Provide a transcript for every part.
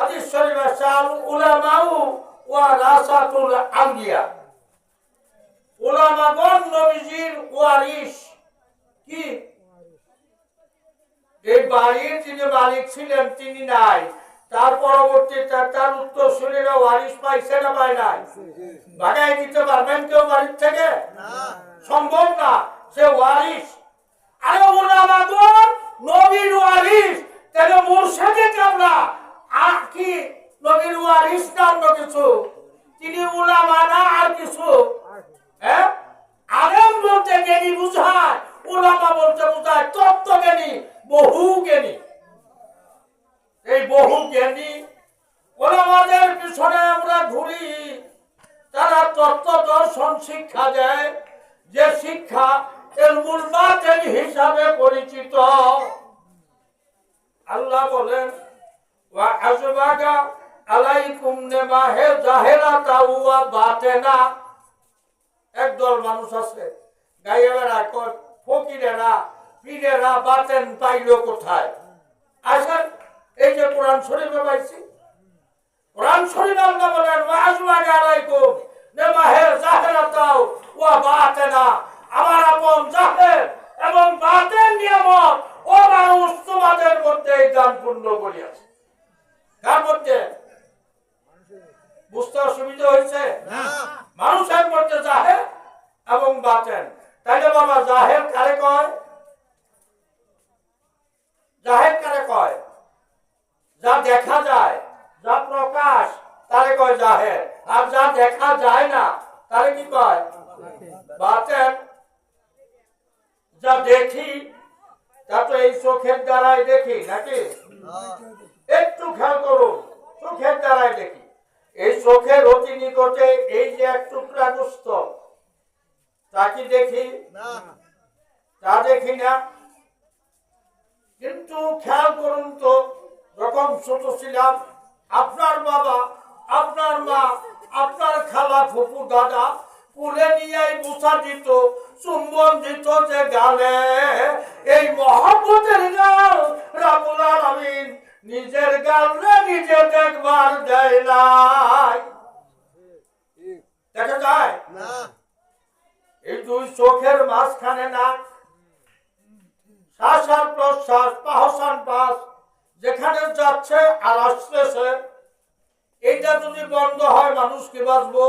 হাদিস শরীফে সাল উলামাউ ওয়া রাসাতুল আম্বিয়া। উলামাগণ নবীজির ওয়ারিস কি? এই বাড়ির যিনি মালিক ছিলেন তিনি নাই। তার পরবর্তীতে তার উত্তরসূরিরা ওয়ারিস পাইছে না পায় নাই? বাগাই দিতে পারবেন কেউ বাড়ির থেকে? সম্ভব না সে ওয়ারিস আরে উলামাগণ নবীর ওয়ারিস তাহলে কি? নবীর ওয়ারিস না অন্য কিছু? তিনি উলামা না আর কিছু? হ্যাঁ আলেম বলতে জ্ঞানী বুঝায়, উলামা বলতে বুঝায়, তত্ত্ব জ্ঞানী, বহু জ্ঞানী। এই বহু জ্ঞানী, ওলামাদের পিছনে আমরা ঘুরি। তারা তত্ত্ব দর্শন শিক্ষা দেয়, যে শিক্ষা এলমুল বাতিল হিসাবে পরিচিত। আল্লাহ বলেন আজবাগা আলাইকুম নেমাহে জাহেরাতা ওয়া বাতেনা। একদল মানুষ আছে গাইয়ে বেড়ায় কয়, ফকিরেরা, পীরেরা বাতেন পাইলো কোথায়? আসেন, এই যে কোরআন শরীফে পাইছি। কোরআন শরীফ আল্লাহ বলেন, ওয়া আজওয়াজা আলাইকুম নেমাহে জাহেরাতাও ওয়া বাতেনা। আমার আপন জাহের এবং বাতেন নিয়ামত, ও মানুষ তোমাদের মধ্যে দান পূর্ণ করিয়াছে কার মধ্যে বুঝতে অসুবিধা হয়েছে। মানুষের মধ্যে জাহের এবং বাতেন। তাইলে বাবা জাহের কারে কয়? জাহের কারে কয়? যা দেখা যায় যা প্রকাশ তারে কয় জাহের। আর যা দেখা যায় না তারে কি কয়? বাতেন। যা দেখি তা তো এই চোখের দ্বারাই দেখি নাকি? একটু খেয়াল করুন চোখের দ্বারাই দেখি। এই চোখের অতি নিকটে এই যে এক টুকরা দুস্থ তা কি দেখি? তা দেখি না। কিন্তু খেয়াল করুন তো যখন ছোট ছিলাম আপনার বাবা আপনার মা আপনার খালা ফুপু দাদা কুলে নিয়ে বুসা দিত চুম্বন দিত যে গালে এই মহব্বতের গাল রাবুল আলামিন নিজের গালে নিজে দেখবার দেয় নাই। দেখা যায়? এই দুই চোখের মাঝখানে না শ্বাস আর প্রশ্বাস পাহসান পাস যেখানে যাচ্ছে আর আসতেছে এইটা যদি বন্ধ হয় মানুষ কি বাঁচবো?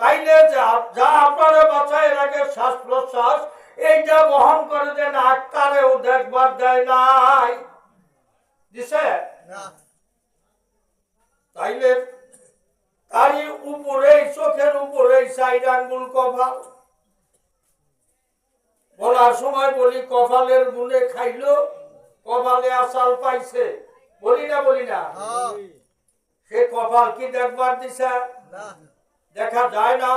তাইলে যা যা আপনারা বাঁচায় রাখে শ্বাস প্রশ্বাস এইটা বহন করে যে নাক তারেও দেখবার দেয় নাই। দিছে তাইলে তারই উপরে চোখের উপরে সাইড আঙ্গুল কপাল। বলার সময় বলি কপালের গুণে খাইলো কপালে আসাল পাইছে। বলি না বলি না? সে কপাল কি দেখবার দিছে? দেখা যায় না।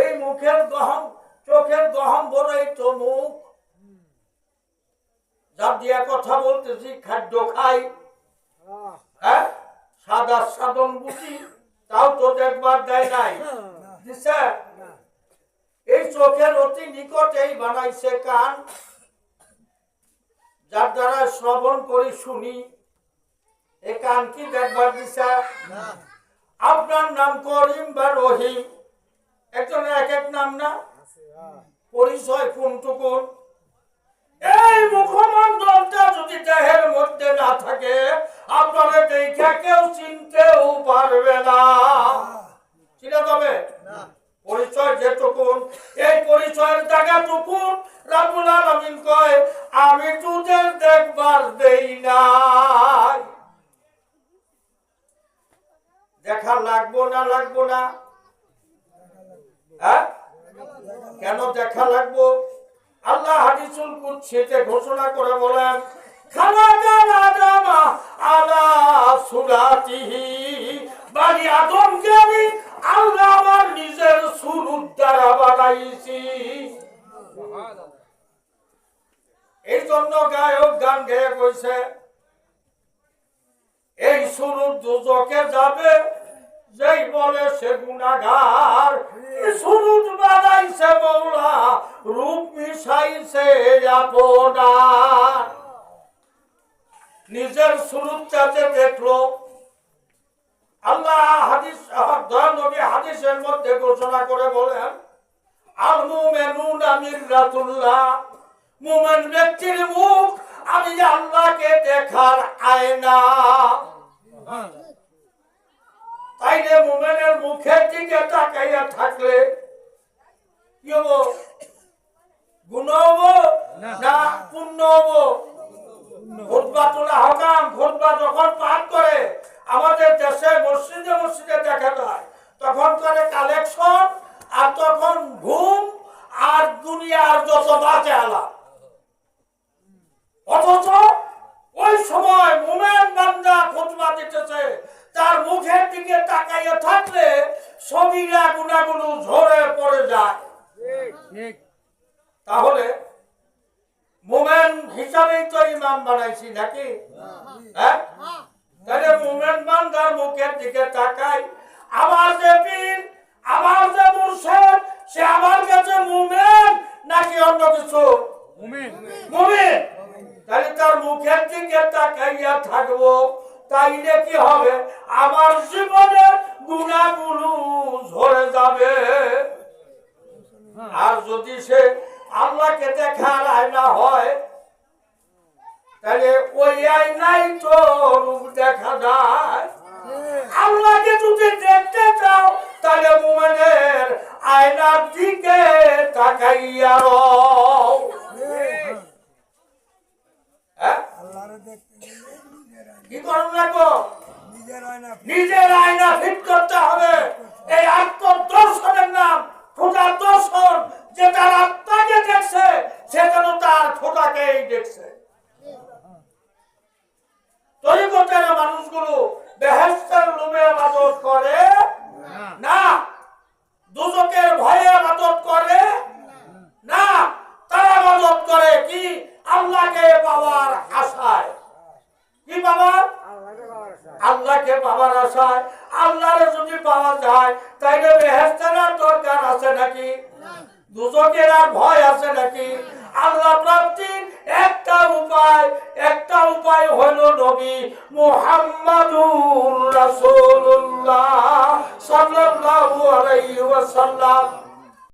এই মুখের গহম চোখের গহম বড়ই তো মুখ। যা দিয়া কথা বলতেছি খাদ্য খাই। হ্যাঁ? সাদা সাধন বুঝি তাও তো দেখবার দেয় নাই। এই চোখের অতি নিকটেই বানাইছে কান। যার দ্বারা শ্রবণ করি শুনি। এ কান কি দেখবার দিছে আপনার নাম করিম বা রহিম? একজনের এক এক নাম না? পরিচয় কোনটুকুন এই মুখমণ্ডলটা যদি দেহের মধ্যে না থাকে আপনারা দেখে কেউ চিনতেও পারবে না। চিনে তবে? পরিচয় যেটুকুন এই পরিচয়ের জায়গাটুকুন রাবুল আলমিন কয় আমি তোদের দেখবার দেই নাই। দেখা লাগবো না লাগবো না? হ্যাঁ? কেন দেখা লাগবো? আল্লাহ হাদিসুল কুদসিতে ঘোষণা করে বলেন খালাকান আদামা আলা সুরাতিহি আমি আল্লাহ আমার নিজের সুরুত দ্বারা বানাইছি। এই জন্য গায়ক গান গেয়ে কইছে, এই সুরুত দুজকে যাবে যেই বলে সে গুণাগার সুরুত বানাইছে মৌলা, রূপ মিশাইছে আপনার। নিজের সুরুচ্চাতে দেখল। আল্লাহ হাদিস নবী হাদিসের মধ্যে ঘোষণা করে বলেন, আল মুমিনুনা মিল্লাতুল্লাহ। মুমিন ব্যক্তির মুখ আমি আল্লাহকে দেখার আয়না। তাইলে মুমিনের মুখের দিকে তাকাইয়া থাকলে কি হব? গুণ হব? না। পুণ্য হব? খুতবাতুল আহকাম খুতবা যখন পাঠ করে আমাদের দেশে মসজিদে মসজিদে দেখা যায় তখন করে কালেকশন আর তখন ঘুম আর দুনিয়ার যত বাজে আলা অথচ ওই সময় মোমেন বান্দা খুতবা দিতেছে তার মুখের দিকে তাকাইয়া থাকলে সবিরা গুণাগুলো ঝরে পড়ে যায় তাহলে মোমেন হিসাবেই তো ইমাম বানাইছি নাকি? হ্যাঁ। তাহলে মোমেন বান্দার মুখের দিকে তাকাই। আমার যে পীর আমার যে মুর্শেদ সে আমার কাছে মুমেন নাকি অন্য কিছু? মুমিন। তাহলে তার মুখের দিকে তাকাইয়া থাকব তাইলে কি হবে? আমার জীবনের গুণাগুলো ঝরে যাবে। আর যদি সে আল্লাহকে দেখার আয়না হয় তাহলে ওই আয়নাই তো রূপ দেখা যায়। আল্লাহকে যদি দেখতে চাও তাহলে মোমেনের আয়নার দিকে তাকাইয়া। হ্যাঁ? কি করুন আয়না নিজের আয়না ফিট করতে হবে। এই আত্মদর্শনের নাম খোদা দর্শন যে তার আত্মাকে দেখছে, সে যেন তার খোদাকেই দেখছে। মানুষগুলো বেহেস্তের লোভে আবাদত করে না। দুজকের ভয়ে আবাদত করে না। তারা আবাদত করে কি? আল্লাহকে পাওয়ার আশায়। কি পাওয়ার? আল্লাহকে পাওয়ার আশায়। আল্লাহরে যদি পাওয়া যায়, তাইলে বেহেস্তের আর আছে নাকি? দুজকের আর ভয় আছে নাকি? আল্লাহ প্রাপ্তির একটা উপায় একটা উপায় হলো নবী মুহাম্মাদুর রাসূলুল্লাহ সাল্লাল্লাহু আলাইহি ওয়াসাল্লাম।